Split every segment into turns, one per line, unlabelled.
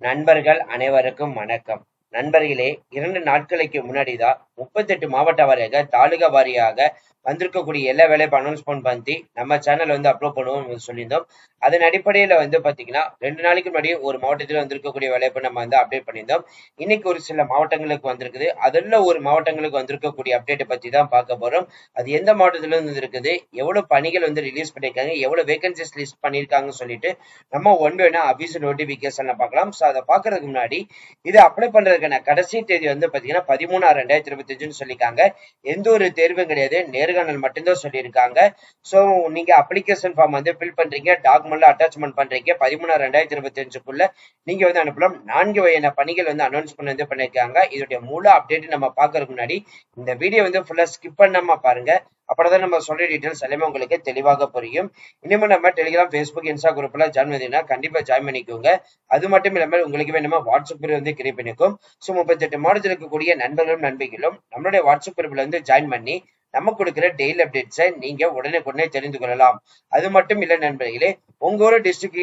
நண்பர்கள் அனைவருக்கும் வணக்கம். நண்பர்களே இரண்டு நாட்களுக்கு முன்னாடி தான் முப்பத்தெட்டு மாவட்ட வாரியாக தாலுகா வாரியாக வந்திருக்கக்கூடிய எல்லா வேலையும் அனௌன்ஸ்மெண்ட் பண்ணி நம்ம சேனல் வந்து அப்லோட் பண்ணுவோம் சொல்லியிருந்தோம். அதன் அடிப்படையில வந்து பாத்தீங்கன்னா ரெண்டு நாளைக்கு முன்னாடி ஒரு மாவட்டத்தில் வந்திருக்கக்கூடிய வேலையை நம்ம வந்து அப்டேட் பண்ணியிருந்தோம். இன்னைக்கு ஒரு சில மாவட்டங்களுக்கு வந்திருக்குது. அதில் ஒரு மாவட்டங்களுக்கு வந்திருக்கக்கூடிய அப்டேட்டை பத்தி தான் பார்க்க போறோம். அது எந்த மாவட்டத்துல இருந்து இருக்குது எவ்வளவு பணிகள் வந்து ரிலீஸ் பண்ணியிருக்காங்க எவ்வளவு வேகன்சிஸ் லிஸ்ட் பண்ணியிருக்காங்கன்னு சொல்லிட்டு நம்ம ஒன் வேணா அபிஷியல் நோட்டிபிகேஷன்ல பார்க்கலாம். ஸோ அதை பார்க்கறதுக்கு முன்னாடி இதை அப்ளை பண்றதுக்கான கடைசி தேதி வந்து பாத்தீங்கன்னா பதிமூணு ஆறு ரெண்டாயிரத்தி இருபத்தஞ்சுன்னு சொல்லியிருக்காங்க. எந்த ஒரு தேர்வும் கிடையாது. நேர்காணல் மட்டும்தான் சொல்லியிருக்காங்க. ஸோ நீங்க அப்ளிகேஷன் ஃபார்ம் வந்து ஃபில் பண்றீங்க. டாக்குமெண்ட்ல அட்டாச்மெண்ட் பண்றீங்க. பதிமூணு ரெண்டாயிரத்தி இருபத்தி அஞ்சுக்குள்ள நீங்க வந்து அனுப்பலாம். நான்கு வகையான பணிகள் வந்து அனௌன்ஸ் பண்ணி வந்து பண்ணியிருக்காங்க. இதோடைய முழு அப்டேட் நம்ம பார்க்கறதுக்கு முன்னாடி இந்த வீடியோ வந்து ஃபுல்லா ஸ்கிப் பண்ணாம பாருங்க. அப்பதான் நம்ம சொல்ற டீட்டெயில்ஸ் எல்லாமே உங்களுக்கு தெளிவாக புரியும். இனிமே நம்ம டெலிகிராம் ஃபேஸ்புக் இன்ஸ்டா குரூப்ல ஜாயின் பண்ணீங்கன்னா கண்டிப்பா ஜாயின் பண்ணிக்கோங்க. அது மட்டும் இல்லாமல் உங்களுக்கு வேணுமா வாட்ஸ்அப் குரூப் வந்து கிரியேட் பண்ணிக்கும் ஸோ முப்பத்தெட்டு மாவட்டத்தில் இருக்கக்கூடிய நண்பர்களும் நண்பிகளும் நம்மளுடைய வாட்ஸ்அப் குரூப்ல வந்து ஜாயின் பண்ணி நம்ம கொடுக்குற டெய்லி அப்டேட்ஸை நீங்க உடனே உடனே தெரிந்து கொள்ளலாம். அது மட்டும் இல்ல நண்பர்களே உங்க ஒரு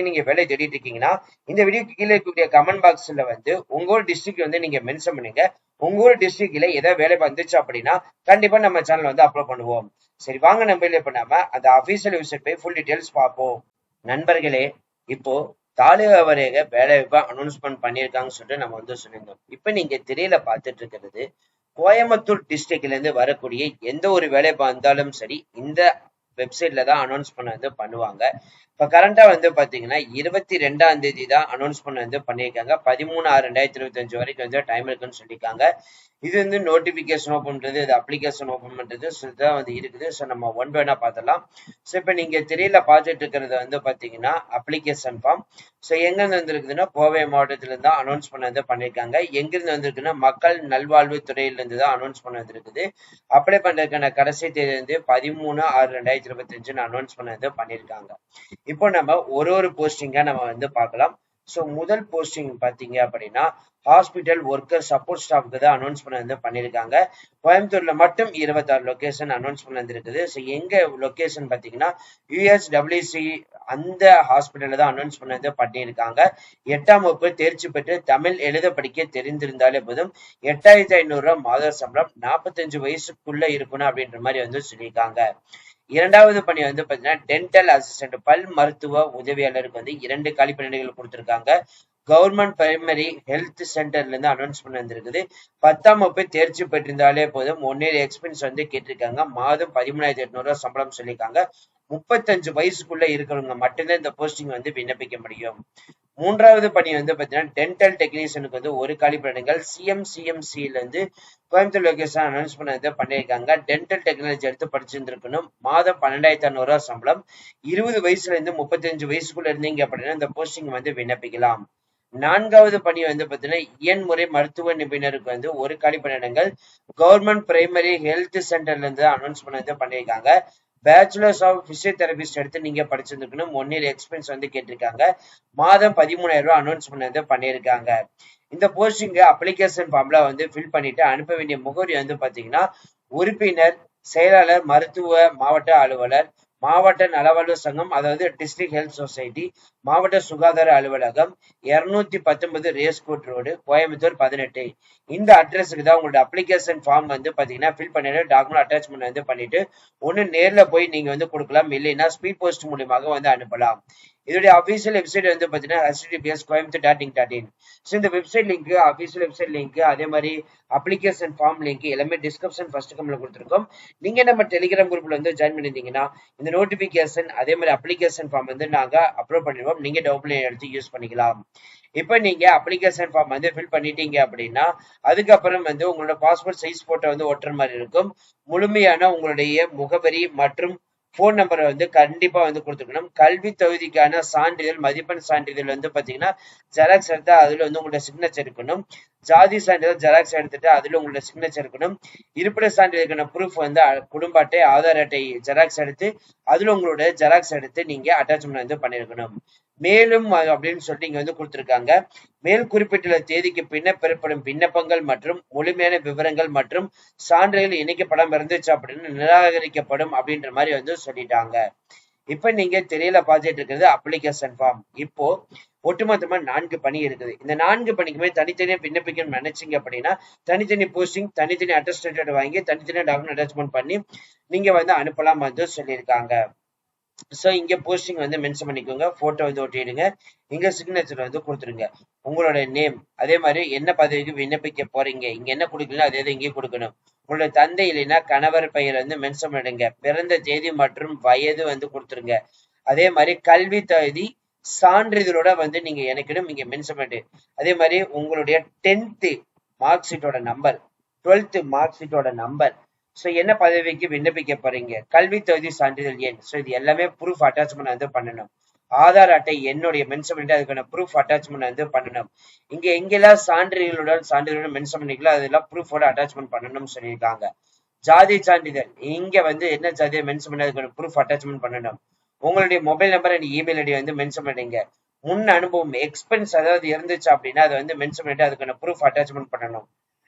நீங்க வேலை தேடிட்டு இருக்கீங்கன்னா இந்த வீடியோ கீழே இருக்கக்கூடிய கமெண்ட் பாக்ஸ்ல வந்து உங்க ஒரு டிஸ்ட்ரிக்ட் வந்து நீங்க மென்ஷன் பண்ணுங்க. உங்க டிஸ்ட்ரிக்ட்ல ஏதாவது வேலை வந்துச்சு அப்படின்னா கண்டிப்பா நம்ம சேனல் வந்து அப்லோட் பண்ணுவோம். சரி வாங்க நம்ம இல்லை நம்ம அந்த அபிஷியல் வெப்சைட் போய் ஃபுல் டீடைல்ஸ் பார்ப்போம். நண்பர்களே இப்போ தாலுகா வரையாக வேலை வாய்ப்பை அனௌன்ஸ்மெண்ட் பண்ணியிருக்காங்கன்னு சொல்லிட்டு நம்ம வந்து சொல்லியிருந்தோம். இப்போ நீங்க திரையில பார்த்துட்டு இருக்கிறது கோயம்புத்தூர் டிஸ்ட்ரிக்ட்ல இருந்து வரக்கூடிய எந்த ஒரு வேலை வந்தாலும் சரி இந்த வெப்சைட்ல தான் அனௌன்ஸ் பண்ண வந்து பண்ணுவாங்க. இப்ப கரண்டா வந்து பாத்தீங்கன்னா இருபத்தி ரெண்டாம் தேதி தான் அனௌன்ஸ் பண்ண வந்து பண்ணியிருக்காங்க. பதிமூணு ஆறு ரெண்டாயிரத்தி இருபத்தி அஞ்சு வரைக்கும் வந்து டைம் இருக்குன்னு சொல்லியிருக்காங்க. இது வந்து நோட்டிபிகேஷன் ஓப்பன் பண்றது இது அப்ளிகேஷன் ஓப்பன் பண்றது ஸோ இதுதான் வந்து இருக்குது. ஸோ நம்ம ஒன் வேணா பார்த்தலாம் ஸோ இப்போ நீங்க திரையில பார்த்துட்டு இருக்கிறது வந்து பாத்தீங்கன்னா அப்ளிகேஷன் ஃபார்ம் ஸோ எங்கிருந்து வந்திருக்குதுன்னா கோவை மாவட்டத்துல இருந்து தான் அனௌன்ஸ் பண்ண வந்து பண்ணியிருக்காங்க. எங்கிருந்து வந்திருக்குன்னா மக்கள் நல்வாழ்வு துறையிலிருந்து தான் அனௌன்ஸ் பண்ண வந்திருக்குது அப்ளை பண்றதுக்கான கடைசி தேதி வந்து பதிமூணு ஆறு ரெண்டாயிரத்தி இருபத்தஞ்சுன்னு அனௌன்ஸ் பண்ண வந்து பண்ணியிருக்காங்க. இப்போ நம்ம ஒரு ஒரு போஸ்டிங்கா நம்ம வந்து பார்க்கலாம். ஸோ முதல் போஸ்டிங் பார்த்தீங்க அப்படின்னா ஹாஸ்பிட்டல் ஒர்க்கர் சப்போர்ட் ஸ்டாஃப்க்கு தான் அனௌன்ஸ் பண்ண வந்து பண்ணியிருக்காங்க. கோயம்புத்தூர்ல மட்டும் இருபத்தாறு லொகேஷன் அனௌன்ஸ் பண்ண வந்திருக்குது ஸோ எங்க லொக்கேஷன் பார்த்தீங்கன்னா யூஎஸ்டபிள்யூசி அந்த ஹாஸ்பிட்டலில் தான் அனௌன்ஸ் பண்ண வந்து பண்ணியிருக்காங்க. எட்டாம் வகுப்பு தேர்ச்சி பெற்று தமிழ் எழுத படிக்க தெரிந்திருந்தாலே போதும். எட்டாயிரத்தி ஐநூறுரூவா மாத சம்பளம் நாற்பத்தஞ்சு வயசுக்குள்ள இருக்கணும் அப்படின்ற மாதிரி வந்து சொல்லியிருக்காங்க. இரண்டாவது பணி வந்து பாத்தீங்கன்னா டென்டல் அசிஸ்டன்ட் பல் மருத்துவ உதவியாளருக்கு வந்து இரண்டு காலி பணியிடங்கள் கொடுத்திருக்காங்க. கவர்மெண்ட் பிரைமரி ஹெல்த் சென்டர்ல இருந்து அனௌன்ஸ் பண்ணி வந்திருக்குது. பத்தாம் வகுப்பு தேர்ச்சி பெற்றிருந்தாலே போதும். ஒன் இயர் எக்ஸ்பீரியன்ஸ் வந்து கேட்டிருக்காங்க. மாதம் பதிமூணாயிரத்தி எட்நூறு ரூபா சம்பளம் சொல்லியிருக்காங்க. முப்பத்தஞ்சு வயசுக்குள்ள இருக்கிறவங்க மட்டும்தான் இந்த போஸ்டிங் வந்து விண்ணப்பிக்க முடியும். மூன்றாவது பணி வந்து பாத்தீங்கன்னா டென்டல் டெக்னீஷியனுக்கு வந்து ஒரு காலி பணிகள். சிஎம் கோயம்புத்தூர் லொகேஷன் அனௌன்ஸ் பண்ணதை பண்ணியிருக்காங்க. டென்டல் டெக்னாலஜி எடுத்து படிச்சிருந்துருக்கணும். மாதம் பன்னெண்டாயிரத்தி அறநூறுவா சம்பளம். இருபது வயசுல இருந்து முப்பத்தஞ்சு வயசுக்குள்ள இருந்தீங்க அப்படின்னா இந்த போஸ்டிங் வந்து விண்ணப்பிக்கலாம். நான்காவது பணி வந்து பாத்தீங்கன்னா இயன்முறை மருத்துவ நிபுணருக்கு வந்து ஒரு காலி பணியிடங்கள். கவர்மெண்ட் பிரைமரி ஹெல்த் சென்டர்ல இருந்து அனௌன்ஸ் பண்ணதை பண்ணியிருக்காங்க. பேச்சுலர்ஸ் ஆஃப் பிசியோதெரபிஸ்ட் எடுத்து நீங்க படிச்சிருந்துக்கணும். ஒன் இயர் எக்ஸ்பீரியன்ஸ் வந்து கேட்டிருக்காங்க. மாதம் பதிமூணாயிரம் ரூபாய் அனௌன்ஸ் பண்ணது பண்ணியிருக்காங்க. இந்த போஸ்டிங்க அப்ளிகேஷன் ஃபார்ம்ல வந்து ஃபில் பண்ணிட்டு அனுப்ப வேண்டிய முகவரி வந்து பாத்தீங்கன்னா உறுப்பினர் செயலாளர் மருத்துவ மாவட்ட அலுவலர் மாவட்ட நலவாழ்வு சங்கம் அதாவது டிஸ்ட்ரிக்ட் ஹெல்த் சொசைட்டி மாவட்ட சுகாதார அலுவலகம் இருநூத்தி பத்தொன்பது ரேஸ்கோட் ரோடு கோயம்புத்தூர் பதினெட்டு. இந்த அட்ரஸுக்கு தான் உங்களோட அப்ளிகேஷன் ஃபார்ம் வந்து பார்த்தீங்கன்னா ஃபில் பண்ணிட்டு டாக்குமெண்ட் அட்டாச்மெண்ட் வந்து பண்ணிட்டு ஒன்னு நேரில் போய் நீங்க வந்து கொடுக்கலாம். இல்லைன்னா ஸ்பீட் போஸ்ட் மூலியமாக வந்து அனுப்பலாம். இதோடைய அஃபீஷியல் வெப்சைட் வந்து பார்த்தீங்கன்னா HTTPS Coimbatore dot in dot in so இந்த website link official website link அதே மாதிரி அப்ளிகேஷன் ஃபார்ம் லிங்க் எல்லாமே டிஸ்கிரிப்ஷன் ஃபர்ஸ்ட் கம்மில் கொடுத்துருக்கோம். நீங்க நம்ம டெலிகிராம் குரூப்ல வந்து ஜாயின் பண்ணிருந்தீங்கன்னா இந்த நோட்டிஃபிகேஷன் அதே மாதிரி அப்ளிகேஷன் ஃபார்ம் வந்து நாங்கள் அப்லோட் பண்ணிடுவோம். நீங்க டவுன்லோட் எடுத்து யூஸ் பண்ணிக்கலாம். இப்போ நீங்க அப்ளிகேஷன் ஃபார்ம் வந்து ஃபில் பண்ணிட்டீங்க அப்படின்னா அதுக்கப்புறம் வந்து உங்களோட பாஸ்போர்ட் சைஸ் போட்டோ வந்து ஒட்டுற மாதிரி இருக்கும். முழுமையான உங்களுடைய முகவரி மற்றும் ஃபோன் நம்பரை வந்து கண்டிப்பா வந்து கொடுத்துருக்கணும். கல்வி தகுதிக்கான சான்றிதழ் மதிப்பெண் சான்றிதழ் வந்து பாத்தீங்கன்னா ஜெராக்ஸ் எடுத்தா அதுல வந்து உங்களோட சிக்னேச்சர் இருக்கணும். ஜாதி சான்றிதழ் ஜெராக்ஸ் எடுத்துட்டு அதுல உங்களோட சிக்னேச்சர் இருக்கணும். இருப்பிட சான்றிதழுக்கான ப்ரூஃப் வந்து குடும்ப அட்டை ஆதார் அட்டை ஜெராக்ஸ் எடுத்து அதுல உங்களோட ஜெராக்ஸ் எடுத்து நீங்க அட்டாச்மெண்ட் வந்து பண்ணிருக்கணும். மேலும் அப்படின்னு சொல்லிட்டு இங்க வந்து கொடுத்துருக்காங்க. மேல் குறிப்பிட்டுள்ள தேதிக்கு பின்ன பெறப்படும் விண்ணப்பங்கள் மற்றும் முழுமையான விவரங்கள் மற்றும் சான்றிதழ் இணைக்கப்படாம இருந்துச்சு அப்படின்னு நிராகரிக்கப்படும் அப்படின்ற மாதிரி வந்து சொல்லிட்டாங்க. இப்ப நீங்க திரையில பார்த்துட்டு இருக்கிறது அப்ளிகேஷன் ஃபார்ம் இப்போ ஒட்டுமொத்தமா நான்கு பணி இருக்குது. இந்த நான்கு பணிக்குமே தனித்தனியா விண்ணப்பிக்கணும்னு நினைச்சீங்க அப்படின்னா தனித்தனி போஸ்டிங் தனித்தனி அட்டஸ்டேட்டட் வாங்கி தனித்தனியா டாக்குமெண்ட் அட்டாச்மெண்ட் பண்ணி நீங்க வந்து அனுப்பலாம் வந்து சொல்லியிருக்காங்க. ஸோ இங்கே போஸ்டிங் வந்து மென்ஷன் பண்ணிக்கோங்க. ஃபோட்டோ வந்து ஒட்டிடுங்க. இங்க சிக்னேச்சர் வந்து கொடுத்துருங்க உங்களோட நேம் அதே மாதிரி என்ன பதவிக்கு விண்ணப்பிக்க போறீங்க? இங்க என்ன கொடுக்கணும் அதே இங்கே கொடுக்கணும். உங்களோட தந்தை இல்லைன்னா கணவர் பெயர் வந்து மென்ஷன் பண்ணிடுங்க. பிறந்த தேதி மற்றும் வயது வந்து கொடுத்துருங்க அதே மாதிரி கல்வி தகுதி சான்றிதழோட வந்து நீங்க எனக்கிடும் இங்க மென்ஷன் பண்ணிட்டு அதே மாதிரி உங்களுடைய டென்த்து மார்க் ஷீட்டோட நம்பர் டுவெல்த்து மார்க் ஷீட்டோட நம்பர் ஸோ என்ன பதவிக்கு விண்ணப்பிக்க போறீங்க? கல்வி தகுதி சான்றிதழ் எண் ஸோ இது எல்லாமே ப்ரூஃப் அட்டாச்மெண்ட் வந்து பண்ணணும். ஆதார் அட்டை என்னுடைய மென்ஷன் பண்ணிட்டு அதுக்கான ப்ரூஃப் அட்டாச்மெண்ட் வந்து பண்ணணும். இங்க எங்கெல்லாம் சான்றிதழுடன் சான்றிதழுடன் மென்ஷன் பண்ணிக்கலாம் அதெல்லாம் ப்ரூஃபோட அட்டாச்மெண்ட் பண்ணணும்னு சொல்லியிருக்காங்க. ஜாதி சான்றிதழ். இங்க வந்து என்ன ஜாதியை மென்ஷன் பண்ணி அதுக்கான ப்ரூஃப் அட்டாச்மெண்ட் பண்ணணும்? உங்களுடைய mobile number and email ID வந்து மென்ஷன் பண்ணீங்க முன் அனுபவம் எக்ஸ்பென்ஸ் அதாவது இருந்துச்சு அப்படின்னா அதை வந்து மென்ஷன் பண்ணிட்டு அதுக்கான ப்ரூஃப் அட்டாச்மெண்ட் பண்ணணும்.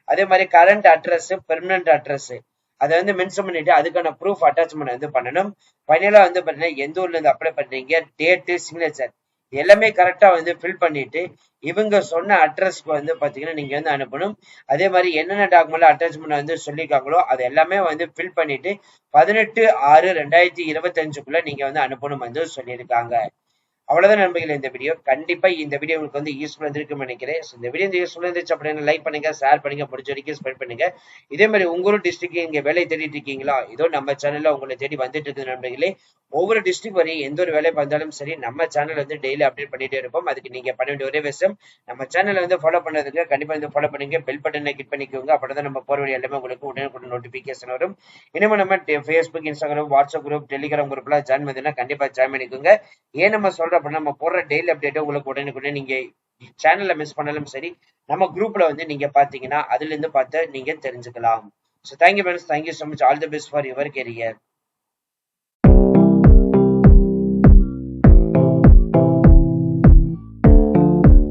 அதே மாதிரி கரண்ட் அட்ரஸ் பெர்மனன்ட் அட்ரஸ் அதை வந்து மென்ஷன் பண்ணிட்டு அதுக்கான ப்ரூஃப் அட்டாச்மெண்ட் வந்து பண்ணணும். ஃபைனலாக வந்து பார்த்தீங்கன்னா எந்த ஊர்ல இருந்து அப்ளை பண்றீங்க டேட்டு சிக்னேச்சர் எல்லாமே கரெக்டாக வந்து ஃபில் பண்ணிட்டு இவங்க சொன்ன அட்ரஸ்க்கு வந்து பார்த்தீங்கன்னா நீங்கள் வந்து அனுப்பணும். அதே மாதிரி என்னென்ன டாக்குமெண்ட் அட்டாச்மெண்ட் வந்து சொல்லியிருக்காங்களோ அது எல்லாமே வந்து ஃபில் பண்ணிட்டு பதினெட்டு ஆறு ரெண்டாயிரத்தி இருபத்தஞ்சுக்குள்ள நீங்கள் வந்து அனுப்பணும் வந்து சொல்லியிருக்காங்க. அவ்வளவுதான் நண்பர்கள் இந்த வீடியோ கண்டிப்பா இந்த வீடியோ உங்களுக்கு வந்து யூஸ்ஃபுல் இருந்திருக்கும்னு நினைக்கிறேன். இந்த வீடியோ யூஸ்ஃபுல் இருந்துச்சு அப்படின்னு லைக் பண்ணுங்க ஷேர் பண்ணுங்க முடிஞ்ச வரைக்கும் ஸ்பெண்ட் பண்ணுங்க. இதே மாதிரி உங்களோட டிஸ்ட்ரிக்ட் இங்க வேலை தேடிட்டு இருக்கீங்களா? ஏதோ நம்ம சேனல்ல உங்களை தேடி வந்துட்டு இருக்குது நண்பர்களே. ஒவ்வொரு டிஸ்ட்ரிக்ட் வரையும் எந்த ஒரு வேலை வந்தாலும் சரி நம்ம சேனல் வந்து டெய்லி அப்டேட் பண்ணிட்டே இருப்போம். அதுக்கு நீங்க பண்ண வேண்டிய ஒரே விஷயம் நம்ம சேனலை வந்து ஃபாலோ பண்ணதுக்கு கண்டிப்பா வந்து ஃபாலோ பண்ணுங்க. பெல் பட்டனை கிளிக் பண்ணிக்கோங்க. அப்பதான் நம்ம போற வழி எல்லாமே உங்களுக்கு உடனுக்குடன் நோட்டிபிகேஷன் வரும். இனிமே நம்ம Facebook Instagram WhatsApp group Telegram குரூப்லாம் join பண்ணதுன்னா கண்டிப்பா ஜாயின் பண்ணிக்கோங்க. ஏன் நம்ம சொல்றோம் அப்படின்னா நம்ம போடுற டெய்லி அப்டேட்டை உங்களுக்கு உடனுக்குடனே நீங்க சேனல்ல மிஸ் பண்ணாலும் சரி நம்ம குரூப்ல வந்து நீங்க பாத்தீங்கன்னா அதுல இருந்து பார்த்து நீங்க தெரிஞ்சுக்கலாம். So thank you madam thank you so much all the best for your career